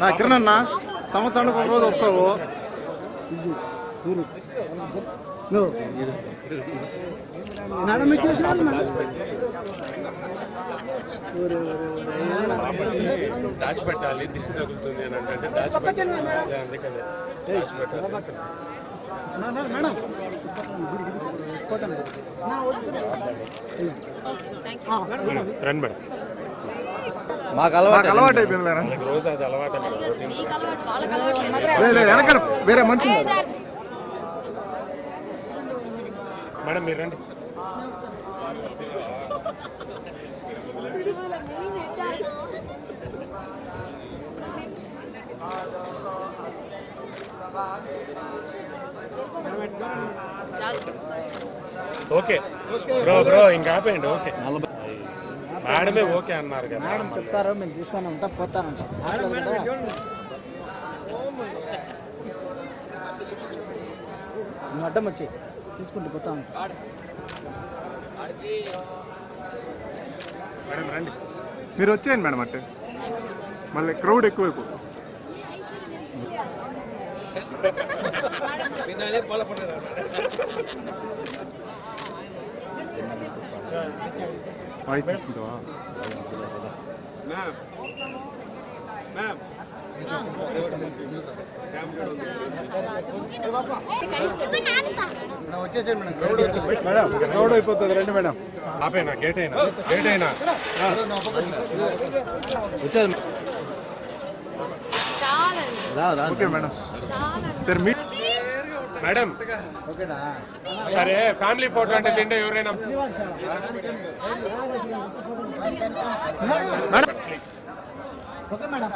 నా కిరణ్ అన్న సంవత్సరానికి ఒక రోజు వస్తావు. దాచిపెట్టాలి దిష్టి తగులుతుంది అని అంటే దాచిపెట్టాలి. అందుకనే. దాచిపెట్టాలి. మేడం, రండి మేడం. మాకు అలవాటు అయిపోయింది మేడం. మనకి రోజు అది అలవాటు అలవాటు అలవాటు వెనకాల వేరే మంచి? మేడం మీరు రండి? చాలు. ఓకే. బ్రో బ్రో ఇంకా ఆపేయండి ఓకే. మేడమే ఓకే అన్నారు కదా. మేడం చెప్తారు మేము తీస్తాను ఉంటా కదా. నువ్వు అడ్డం వచ్చి తీసుకుంటూ పోతాను మేడం రండి. మీరు వచ్చేయండి మేడం అంటే మళ్ళీ క్రౌడ్ ఎక్కువైపోతుంది. వాయిస్ తీసుకుంటావా వచ్చేసేయండి మేడం క్రౌడ్ మేడం క్రౌడ్ అయిపోతుంది రండి మేడం. ఆపేనా గేట్ అయినా? గేట్ అయినా? చాలండి ఓకే మేడం. చాలండి సరే మీ మేడం ఓకేనా సరే ఫ్యామిలీ ఫోటో అంటే తింటే ఎవరైనా ఓకే మేడం